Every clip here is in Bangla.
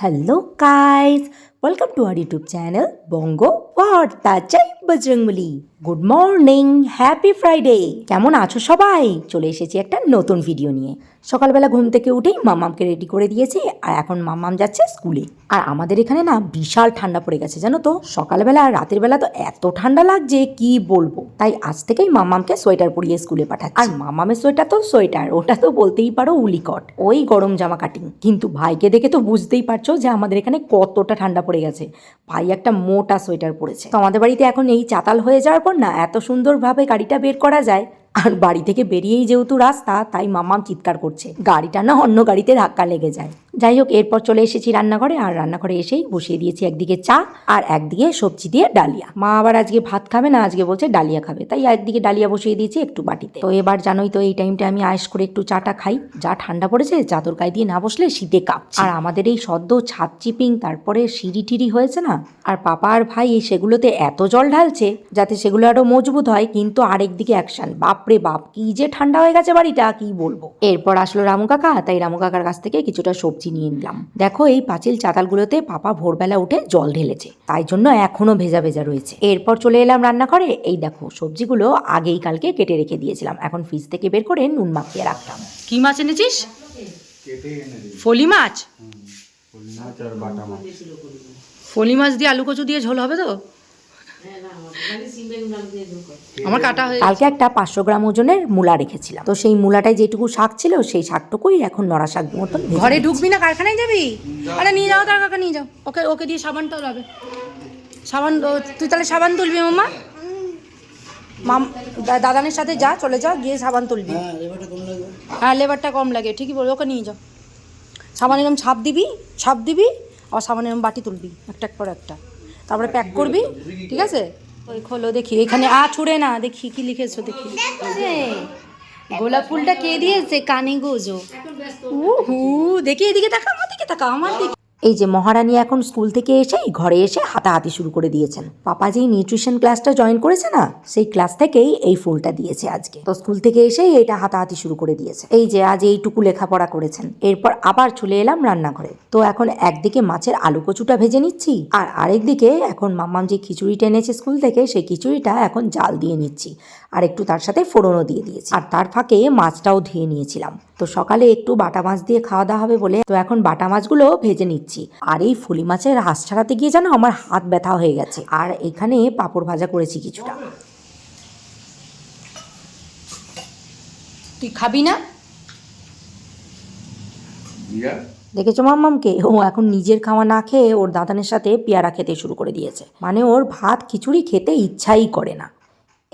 Hello guys, welcome to our YouTube channel Banga Barta চাই Bajrangbali good morning happy Friday কেমন আছো সবাই? চলে এসেছি একটা নতুন ভিডিও নিয়ে। সকালবেলা ঘুম থেকে উঠেই মামামকে রেডি করে দিয়েছি, আর এখন মামাম যাচ্ছে স্কুলে। আর আমাদের এখানে না বিশাল ঠান্ডা পড়ে গেছে, জানো তো? সকালবেলা আর রাতের বেলা তো এত ঠান্ডা লাগছে, কি বলব? তাই আজ থেকেই মামামকে সোয়েটার পরিয়ে স্কুলে পাঠাচ্ছি। আর মামামের সোয়েটার তো সোয়েটার, ওটা তো বলতেই পারো উলিকট। ওই গরম জামা কাটিং কিন্তু ভাইকে দেখে তো বুঝতেই পারছ যে আমাদের এখানে কতটা ঠান্ডা পড়ে গেছে। ভাই, একটা মোটা সোয়েটার পরেছে তো আমাদের বাড়িতে এখন এই চাতাল হয়ে যাওয়ার পর না, এত সুন্দরভাবে গাড়িটা বের করা যায়। আর বাড়ি থেকে বেরিয়েই যেহেতু রাস্তা, তাই মামাম চিৎকার করছে। গাড়িটা না অন্য গাড়িতে ধাক্কা লেগে যায়। যাই হোক এরপর চলে এসেছি রান্নাঘরে, আর রান্নাঘরে এসেই বসিয়ে দিয়েছি একদিকে চা আর একদিকে সবজি দিয়ে ডালিয়া। মা আবার আজকে ভাত খাবে না, আজকে বলছে ডালিয়া খাবে। তাই একদিকে ডালিয়া বসিয়ে দিয়েছি একটু বাটিতে। তো এবার জানোই তো, এই টাইমটা আমি আয়েস করে একটু চাটা খাই। যা ঠান্ডা পড়েছে, চাদর গায়ে দিয়ে না বসলে শীতে কাপ আর আমাদের এই সদ্য ছাদ চিপিং, তারপরে সিঁড়ি টিড়ি হয়েছে না, আর পাপা আর ভাই এই সেগুলোতে এত জল ঢালছে যাতে সেগুলো আরও মজবুত হয়, কিন্তু আরেক দিকে অ্যাকশন বাপরে বাপ, কি যে ঠান্ডা হয়ে গেছে বাড়িটা, কি বলব? এরপর আসলো রামু কাকা, তাই রামু কাকার কাছ থেকে কিছুটা সবজি নিয়ে নিলাম। দেখো এই পাঁচিল চাতালগুলোতে পাপা ভোরবেলা উঠে জল ঢেলেছে তাই জন্য এখনও ভেজা ভেজা রয়েছে। এরপর চলে এলাম রান্নাঘরে। এই দেখো সবজিগুলো আগেই কালকে কেটে রেখে দিয়েছিলাম। এখন ফ্রিজ থেকে বের করে নুন মাখিয়ে রাখলাম কি মাছ এনেছিস? কেটে ফলি মাছ। ফলি মাছ দিয়ে আলু কচু দিয়ে ঝোল হবে তো? আমার কাটা হয়ে কালকে একটা পাঁচশো গ্রাম ওজনের মূলা রেখেছিলাম। তো সেই মূলাটায় যেটুকু শাক ছিল সেই শাকটুকুই এখন নড়া শাক মতন ঘরে ঢুকবি না কারখানায় যাবি? আরে নিয়ে যাও তার কাকা নিয়ে যাও। ওকে ওকে দিয়ে সাবানটা হবে সাবান ও, তুই তাহলে সাবান তুলবি মামা মাম দাদানের সাথে যা চলে যা গিয়ে সাবান তুলবি। হ্যাঁ লেবারটা কম লাগে। ঠিকই বলি ওকে নিয়ে যাও। সাবান এরকম ছাপ দিবি ছাপ দিবি আবার সাবান এরকম বাটি তুলবি একটার পর একটা। তারপরে প্যাক করবি ঠিক আছে? ওই খোলো দেখি। এখানে আ ছুড়ে না দেখি কি লিখেছো দেখি। গোলাপ ফুলটা কে দিয়েছে? কানে গোজো। উহু দেখি এদিকে তাকা আমার দিকে তাকা আমার দিকে। এই যে মহারানী এখন স্কুল থেকে এসেই ঘরে এসে হাতাহাতি শুরু করে দিয়েছেন। পাপা যেই নিউট্রিশন ক্লাসটা জয়েন করেছে না, সেই ক্লাস থেকেই এই ফুলটা দিয়েছে আজকে। তো স্কুল থেকে এসেই এটা হাতাহাতি শুরু করে দিয়েছে। এই যে আজ এইটুকু লেখাপড়া করেছেন। এরপর আবার চলে এলাম রান্নাঘরে। তো এখন একদিকে মাছের আলু কচুটা ভেজে নিচ্ছি, আর আরেকদিকে এখন মাম্মাম যে খিচুড়িটা এনেছে স্কুল থেকে, সেই খিচুড়িটা এখন জাল দিয়ে নিচ্ছি, আর একটু তার সাথে ফোড়নও দিয়ে দিয়েছি। আর তার ফাঁকে মাছটাও ধুয়ে নিয়েছিলাম। তো সকালে একটু বাটা মাছ দিয়ে খাওয়া দাওয়া হবে বলে, তো এখন বাটা মাছগুলো ভেজে নিচ্ছি। আর এই ফলি মাছের হাঁস ছাড়াতে গিয়ে যেন আমার হাত ব্যথা হয়ে গেছে। আর এখানে পাঁপড় ভাজা করেছি কিছুটা। তুই খাবি না? দেখেছ মাম্মামকে? ও এখন নিজের খাওয়া না খেয়ে ওর দাদানের সাথে পেয়ারা খেতে শুরু করে দিয়েছে। মানে ওর ভাত খিচুড়ি খেতে ইচ্ছাই করে না।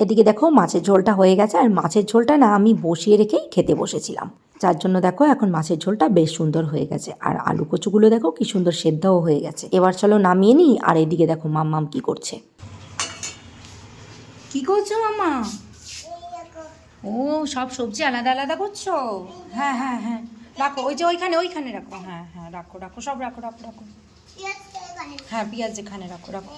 এদিকে দেখো মাছের ঝোলটা হয়ে গেছে, আর মাছের ঝোলটা না আমি বসিয়ে রেখেই খেতে বসেছিলাম। যার জন্য দেখো এখন মাছের ঝোলটা বেশ সুন্দর হয়ে গেছে, আর আলু কচুগুলো দেখো কি সুন্দর সেদ্ধও হয়ে গেছে। এবার চলো নামিয়ে নিই, আর এদিকে দেখো মাম্মাম কি করছে। কি করছ মামা ও, সব সবজি আলাদা আলাদা করছ? হ্যাঁ হ্যাঁ হ্যাঁ রাখো, ওই যে ওইখানে ওইখানে রাখো হ্যাঁ হ্যাঁ রাখো রাখো, সব রাখো রাখো রাখো। হ্যাঁ পেঁয়াজ যেখানে রাখো রাখো।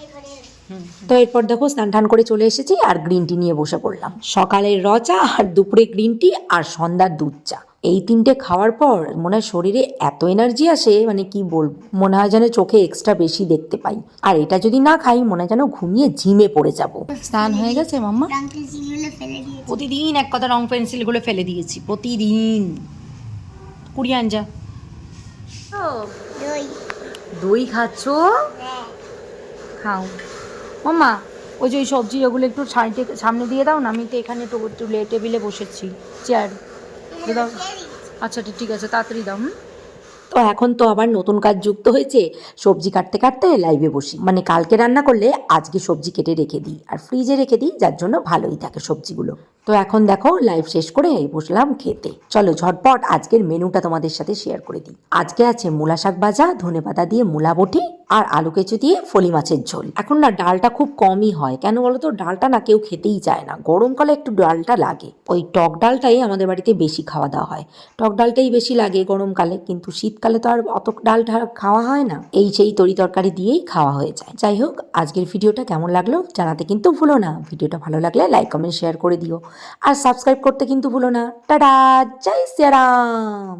তো এরপর দেখো স্নান টান করে চলে এসেছি আর গ্রিন টি নিয়ে বসে পড়লাম। সকালের র চা আর দুপুরে গ্রিন টি আর সন্ধ্যার দুধ চা। এই তিনটে খাওয়ার পর মনে হয় শরীরে এত এনার্জি আসে মানে কি বলব মনে হয় যেন চোখে এক্সট্রা বেশি দেখতে পাই। আর এটা যদি না খাই মনে হয় যেন ঘুমিয়ে ঝিমে পড়ে যাব। স্নান হয়ে গেছে মাম্মা? প্রতিদিন এক কথা রং পেন্সিলগুলো ফেলে দিয়েছি প্রতিদিন। কুড়ি আনজা দই খাচ্ছো? খাও। মাম্মা ওই যে ওই সবজি ওগুলো একটু সামনে দিয়ে দাও না আমি তো এখানে টেবিলে বসেছি। চেয়ার দাও। আচ্ছা ঠিক আছে তাড়াতাড়ি দাও হুম? তো এখন তো আবার নতুন কাজ যুক্ত হয়েছে, সবজি কাটতে কাটতে লাইভে বসি। মানে কালকে রান্না করলে আজকে সবজি কেটে রেখে দিই, আর ফ্রিজে রেখে দিই, যার জন্য ভালোই থাকে সবজিগুলো। তো এখন দেখো লাইভ শেষ করে বসলাম খেতে। চলো ঝটপট আজকের মেনুটা তোমাদের সাথে শেয়ার করে দিই। আজকে আছে মূলা শাক ভাজা, ধনে পাতা দিয়ে মূলা বটি, আর আলু কেঁচো দিয়ে ফলি মাছের ঝোল। এখন না ডালটা খুব কমই হয়। কেন বলো তো ডালটা না কেউ খেতেই চায় না। গরমকালে একটু ডালটা লাগে। ওই টক ডালটাই আমাদের বাড়িতে বেশি খাওয়া দাওয়া হয়। টক ডালটাই বেশি লাগে গরমকালে কিন্তু শীতকালে তো আর অত ডাল ঢাল খাওয়া হয় না। এই সেই তরি তরকারি দিয়েই খাওয়া হয়ে যায়। যাই হোক, আজকের ভিডিওটা কেমন লাগল জানাতে কিন্তু ভুলো না। ভিডিওটা ভালো লাগলে লাইক, কমেন্ট, শেয়ার করে দিও। আর সাবস্ক্রাইব করতে কিন্তু ভুলো না। টাটা! জয় শ্রীরাম